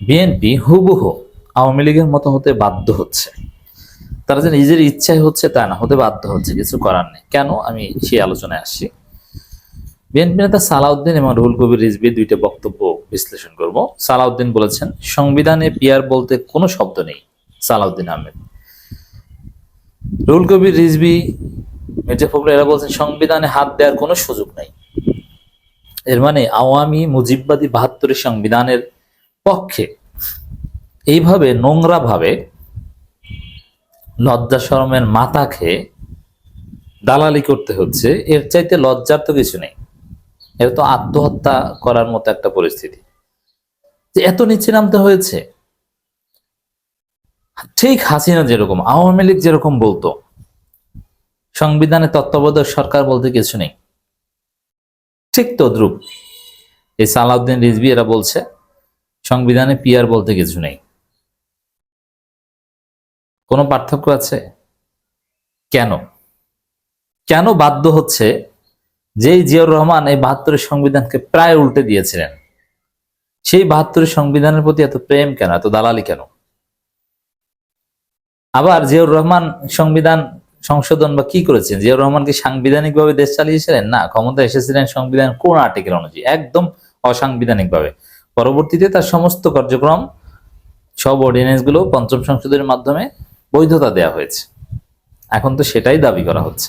BNP হুবহু আওয়ামী লীগের মতো হতে বাধ্য হচ্ছে। তারা যে নিজের ইচ্ছায় হচ্ছে তা না, হতে বাধ্য হচ্ছে, কিছু করার নেই। কেন? আমি সেই আলোচনায় আসছি বিএনপি নেতা সালাউদ্দিন এবং রুহুল কবির রিজবির দুইটা বক্তব্য বিশ্লেষণ করব। সালাউদ্দিন বলেছেন, সংবিধানে পিয়ার বলতে কোনো শব্দ নেই। সালাউদ্দিন আহমেদ। রুহুল কবির রিজবি মির্জা ফখরুল, এরা বলছেন, সংবিধানে হাত দেওয়ার কোনো সুযোগ নাই। এর মানে আওয়ামী মুজিববাদী বাহাত্তরের সংবিধানের পক্ষে। এইভাবে নোংরা ভাবে লজ্জা শরমের মাথা খেয়ে দালালি করতে হচ্ছে, এর চাইতে লজ্জার তো কিছু নেই। এটা তো আত্মহত্যা করার মতো একটা পরিস্থিতি। যে এত নিচে নামতে হয়েছে। ঠিক হাসিনা যেরকম, আওয়ামী লীগ যেরকম বলতো, সংবিধানে তত্ত্বাবধায়ক সরকার বলতে কিছু নেই। ঠিক তদ্রুপ। এই সালাউদ্দিন রিজবি এরা বলছে সংবিধানে পিয়ার বলতে কিছু নেই। কোনো পার্থক্য আছে? কেন? কেন বাধ্য হচ্ছে যেই জিয়াউর রহমান এই বাহাত্তরের সংবিধানকে প্রায় উল্টে দিয়েছিলেন? সেই বাহাত্তরের সংবিধানের প্রতি এত প্রেম কেন? এত দালালি কেন? আবার জিয়াউর রহমান সংবিধান সংশোধন বা কি করেছেন জিয়াউর রহমান কি সাংবিধানিক ভাবে দেশ চালিয়েছিলেন? না ক্ষমতা এসেছিলেন সংবিধান কোন আর্টিকেল অনুযায়ী, একদম অসাংবিধানিক ভাবে পরবর্তীতে তার সমস্ত কার্যক্রম, সব অর্ডিন্যান্সগুলো পঞ্চম সংশোধনের মাধ্যমে বৈধতা দেয়া হয়েছে। এখন তো সেটাই দাবি করা হচ্ছে।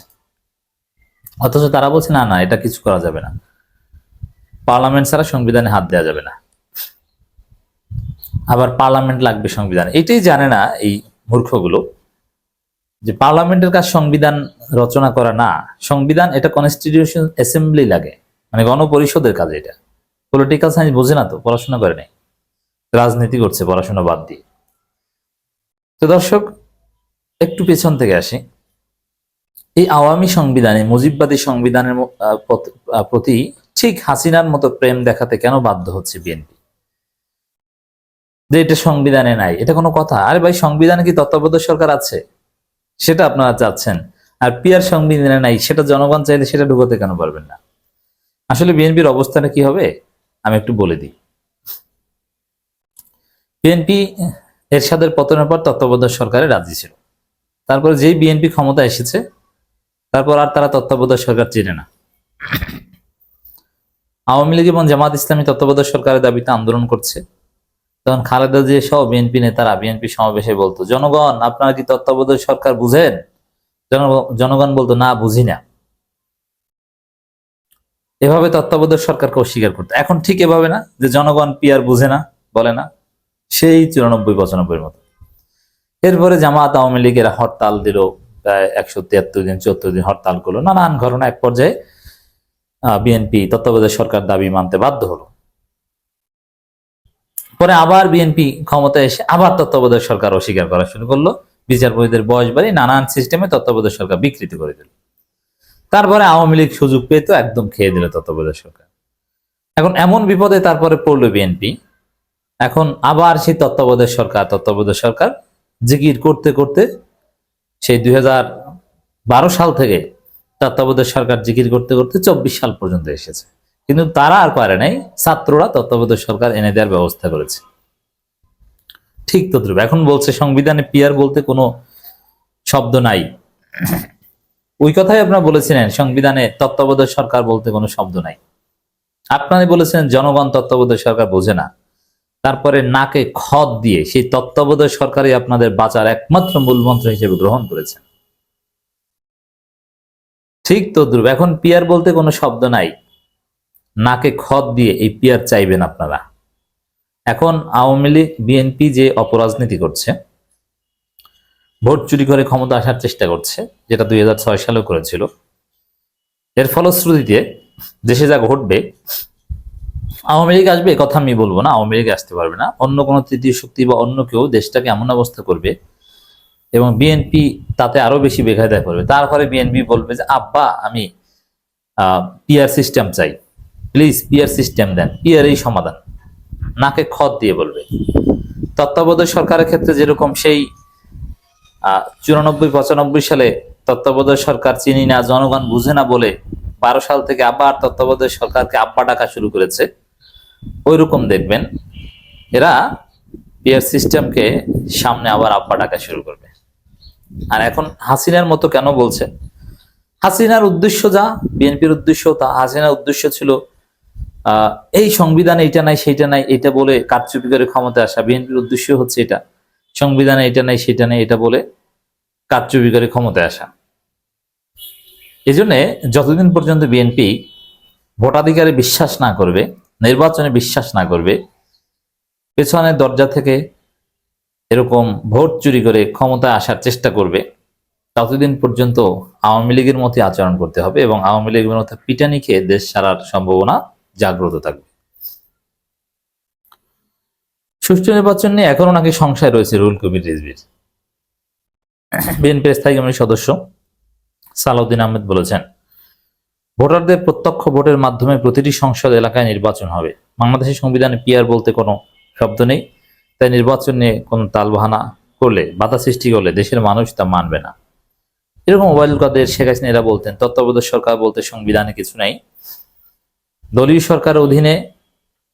অথচ তারা বলছে, না না, এটা কিছু করা যাবে না। পার্লামেন্ট ছাড়া সংবিধানে হাত দেওয়া যাবে না। আবার পার্লামেন্ট লাগবে সংবিধানে। এটাই জানে না এই মূর্খগুলো যে পার্লামেন্টের কাজ সংবিধান রচনা করা না। সংবিধান, এটা কনস্টিটিউশন অ্যাসেম্বলি লাগে। মানে গণপরিষদের কাজ এটা। পলিটিক্যাল সায়েন্স বোঝে না তো, পড়াশোনা করে নাই। রাজনীতি করছে, পড়াশোনা বাদ দিয়ে। তো দর্শক, একটু পেছন থেকে আসি। এই আওয়ামী সংবিধানে, মুজিববাদী সংবিধানের প্রতি ঠিক হাসিনার মতো প্রেম দেখাতে কেন বাধ্য হচ্ছে বিএনপি? যে এটা সংবিধানে নাই, এটা কোনো কথা? আরে ভাই, সংবিধানে কি তত্ত্বাবধায়ক সরকার আছে? সেটা আপনারা চাচ্ছেন। আর পিয়ার সংবিধানে নাই, সেটা জনগণ চাইলে সেটা ঢুকোতে কেন পারবেন না? আসলে বিএনপির অবস্থাটা কি হবে? আমি একটু বলে দিই। বিএনপি এরশাদের পতনের পর তত্ত্বাবধায়ক সরকারে রাজি ছিল। তারপরে যেই বিএনপি ক্ষমতা এসেছে, তারপর আর তারা তত্ত্বাবধায়ক সরকার চেনে না। আওয়ামী লীগ এবং জামাত ইসলামী তত্ত্বাবধায়ক সরকারের দাবিতে আন্দোলন করছে। তখন খালেদা জিয়া সহ বিএনপি নেতারা বিএনপি সমাবেশে বলতো, জনগণ, আপনারা কি তত্ত্বাবধায়ক সরকার বুঝেন? জন- জনগণ বলতো, না, বুঝি না। এভাবে তত্ত্বাবধায়ক সরকারকে অস্বীকার করতো। এখন ঠিক এভাবে না যে জনগণ পিয়ার বুঝে না, বলে না, সেই চুরানব্বই পঁচানব্বই মতো। এরপরে জামাত আওয়ামী লীগ এরা হরতাল দিল, প্রায় একশো তিয়াত্তর দিন চুয়াত্তর দিন হরতাল করল। নানান ঘটনা এক পর্যায়ে বিএনপি তত্ত্বাবধায়ক সরকার দাবি মানতে বাধ্য হলো। পরে আবার বিএনপি ক্ষমতায় এসে আবার তত্ত্বাবধায়ক সরকার অস্বীকার করা শুরু করল। বিচারপতিদের বয়স বাড়ি নানান সিস্টেমে তত্ত্বাবধায়ক সরকার বিকৃতি করে দিল। তারপরে আওয়ামী লীগ সুযোগ পেয়ে তো একদম খেয়ে দিল তত্ত্বাবধায়ক সরকার। এখন এমন বিপদে তারপরে পড়ল বিএনপি। এখন আবার সেই তত্ত্বাবধায়ক সরকার তত্ত্বাবধায়ক সরকার জিকির করতে করতে সেই দুই বারো সাল থেকে তত্ত্বাবধায়ক সরকার জিকির করতে করতে চব্বিশ সাল পর্যন্ত এসেছে। কিন্তু তারা আর পারে নাই, ছাত্ররা তত্ত্বাবধায়ক সরকার এনে দেওয়ার ব্যবস্থা করেছে। ঠিক তদ্রুপ, এখন বলছে সংবিধানে পিয়ার বলতে কোনো শব্দ নাই। ওই কথাই আপনারা বলেছিলেন, সংবিধানে তত্ত্বাবধায়ক সরকার বলতে কোনো শব্দ নাই। আপনারা বলেছেন জনগণ তত্ত্বাবধায়ক সরকার বোঝে না। তারপরে নাকে খত দিয়ে সেই তত্ত্বাবধায়ক সরকারই আপনাদের বাঁচার একমাত্র মূলমন্ত্র হিসেবে গ্রহণ করেছেন। ঠিক তদ্রুপ, এখন পিয়ার বলতে কোনো শব্দ নাই। নাকে খত দিয়ে এই পিয়ার চাইবেন আপনারা। এখন আওয়ামী লীগ, বিএনপি যে অপরাজনীতি করছে ভোট চুরি করে ক্ষমতা আসার চেষ্টা করছে, যেটা দুই হাজার ছয় সালেও করেছিল। এর ফলশ্রুতিতে দেশে যা ঘটবে, আওয়ামী লীগ আসবে কথা আমি বলব না, আওয়ামী লীগ আসতে পারবে না। অন্য কোনো তৃতীয় শক্তি বা অন্য কেউ দেশটাকে এমন অবস্থা করবে এবং বিএনপি তাতে আরও বেশি বেকায়দায় করবে তারপরে বিএনপি বলবে যে, আব্বা, আমি পিআর সিস্টেম চাই। প্লিজ পিআর সিস্টেম দেন। পিআর এই সমাধান। নাকে খত দিয়ে বলবে। তত্ত্বাবধায়ক সরকারের ক্ষেত্রে যেরকম সেই চুরানব্বই, পঁচানব্বই সালে তত্ত্বাবধায়ক সরকার চিনি না, জনগণ বুঝে না বলে বারো সাল থেকে আবার তত্ত্বাবধায়ক সরকারকে আব্বা ডাকা শুরু করেছে। ওই রকম দেখবেন, এরা পিয়ার সিস্টেমকে সামনে আবার আব্বা ডাকা শুরু করবে। আর এখন হাসিনার মতো কেন বলছে? হাসিনার উদ্দেশ্য যা, বিএনপির উদ্দেশ্য তা। হাসিনার উদ্দেশ্য ছিল এই সংবিধানে এটা নাই সেটা নাই, এটা বলে কারচুপি করে ক্ষমতা আসা। বিএনপির উদ্দেশ্য হচ্ছে এটা। সংবিধানে এটা নাই, সেটা নাই, এটা বলে কারচুপি করে ক্ষমতায় আসা। এই জন্য যতদিন পর্যন্ত বিএনপি ভোটাধিকারে বিশ্বাস না করবে, নির্বাচনে বিশ্বাস না করবে, পেছনের দরজা থেকে এরকম ভোট চুরি করে ক্ষমতায় আসার চেষ্টা করবে, ততদিন পর্যন্ত আওয়ামী লীগের মতো আচরণ করতে হবে এবং আওয়ামী লীগের মতো পিটানি খেয়ে দেশ ছাড়ার সম্ভাবনা জাগ্রত থাকবে। সুষ্ঠু নির্বাচন নিয়ে এখনও নাকি সংশয় রয়েছে রুল কবির রিজভির। বিএনপির স্থায়ী কমিটির সদস্য সালাউদ্দিন আহমেদ বলেছেন, ভোটারদের প্রত্যক্ষ ভোটের মাধ্যমে প্রতিটি সংসদ এলাকায় নির্বাচন হবে। বাংলাদেশের সংবিধানে পিয়ার বলতে কোনো শব্দ নেই, তাই নির্বাচন নিয়ে কোনো তালবাহানা করলে, বাধা সৃষ্টি করলে দেশের মানুষ তা মানবে না। এরকম মোবাইল কাদের, শেখ হাসিনা এরা বলতেন, তত্ত্বাবধায়ক সরকার বলতে সংবিধানে কিছু নাই। দলীয় সরকারের অধীনে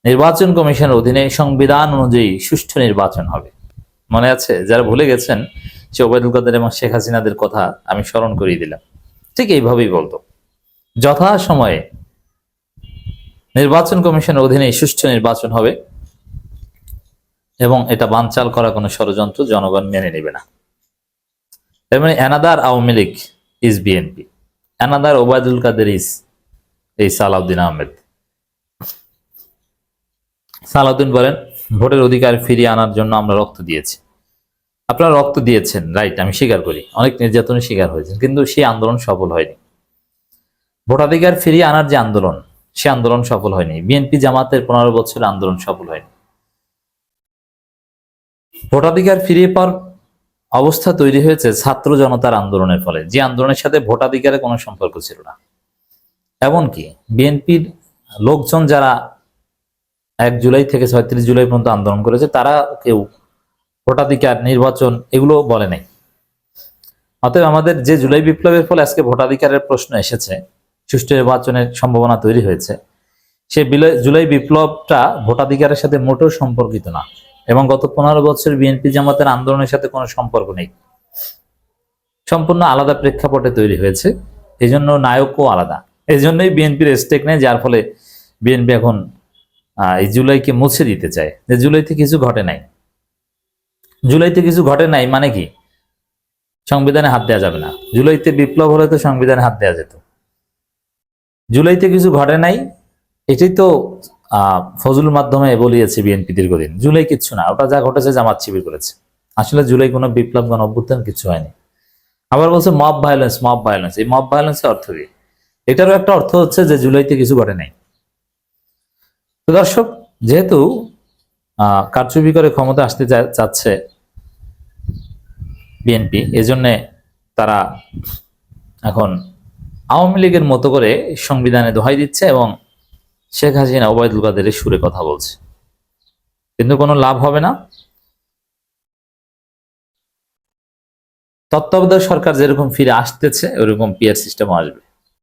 নির্বাচন কমিশনের অধীনে সংবিধান অনুযায়ী সুষ্ঠু নির্বাচন হবে। মনে আছে, যারা ভুলে গেছেন, সে ওবায়দুল কাদের এবং শেখ হাসিনাদের কথা আমি স্মরণ করিয়ে দিলাম। ঠিক এইভাবেই বলতো যথা সময়ে নির্বাচন কমিশনের অধীনে সুষ্ঠু নির্বাচন হবে এবং এটা বানচাল করা কোনো ষড়যন্ত্র জনগণ মেনে নেবে না। তার মানে another Awami League is BNP another Obaidul Quader is এই সালাউদ্দিন আহমেদ। সালাউদ্দিন বলেন, ভোটের অধিকার ফিরিয়ে আনার জন্য আমরা রক্ত দিয়েছি। আপনারা রক্ত দিয়েছেন, রাইট, আমি স্বীকার করি। অনেক নির্যাতনের শিকার হয়েছেন, কিন্তু সেই আন্দোলন সফল হয়নি। ভোটাধিকার ফিরিয়ে আনার যে আন্দোলন, সে আন্দোলন সফল হয়নি। বিএনপি জামাতের পনেরো বছর আন্দোলন সফল হয়নি। ভোটাধিকার ফিরিয়ে পাওয়ার অবস্থা তৈরি হয়েছে ছাত্র জনতার আন্দোলনের ফলে। যে আন্দোলনের সাথে ভোটাধিকারের কোনো সম্পর্ক ছিল না। এমনকি বিএনপির লোকজন যারা এক জুলাই থেকে ছয়ত্রিশ জুলাই পর্যন্ত আন্দোলন করেছে, তারা কেউ ভোটাধিকার, নির্বাচন এগুলো বলে নাই। অতএব আমাদের যে জুলাই বিপ্লবের ফলে আজকে ভোটাধিকারের প্রশ্ন এসেছে, সুষ্ঠু নির্বাচনের সম্ভাবনা তৈরি হয়েছে, সে জুলাই বিপ্লবটা ভোটাধিকারের সাথে মোটেও সম্পর্কিত না এবং গত পনেরো বছর বিএনপি জামাতের আন্দোলনের সাথে কোনো সম্পর্ক নেই। সম্পূর্ণ আলাদা প্রেক্ষাপটে তৈরি হয়েছে এই জন্য নায়কও আলাদা। এই জন্যই বিএনপির স্টেক নেই, যার ফলে বিএনপি এখন এই জুলাইকে মুছে দিতে চায়। যে জুলাইতে কিছু ঘটে নাই। জুলাইতে কিছু ঘটে নাই মানে কি? সংবিধানে হাত দেওয়া যাবে না। জুলাইতে বিপ্লব হলে তো সংবিধানে হাত দেওয়া যেত। জুলাইতে কিছু ঘটে নাই এটাই তো আহ, ফজলুর মাধ্যমে বলিয়েছে বিএনপি দীর্ঘদিন। জুলাই কিচ্ছু না ওটা যা ঘটেছে জামাত শিবির করেছে। আসলে জুলাই কোনো বিপ্লব কোনো অভ্যুত্থান কিছু হয়নি। আবার বলছে মব ভায়োলেন্স মব ভায়োলেন্স এই মব ভায়োলেন্সের অর্থ কি? এটারও একটা অর্থ হচ্ছে যে জুলাইতে কিছু ঘটে নাই। তো দর্শক, যেহেতু কারচুপি করে ক্ষমতা আসতে চাচ্ছে বিএনপি, এজন্যে তারা এখন আওয়ামী লীগের মতো করে সংবিধানে দোহাই দিচ্ছে এবং শেখ হাসিনা, ওবায়দুল কাদেরের সুরে কথা বলছে। কিন্তু কোনো লাভ হবে না। তত্ত্বাবধায়ক সরকার যেরকম ফিরে আসতেছে, ওরকম পিয়ার সিস্টেম আসবে।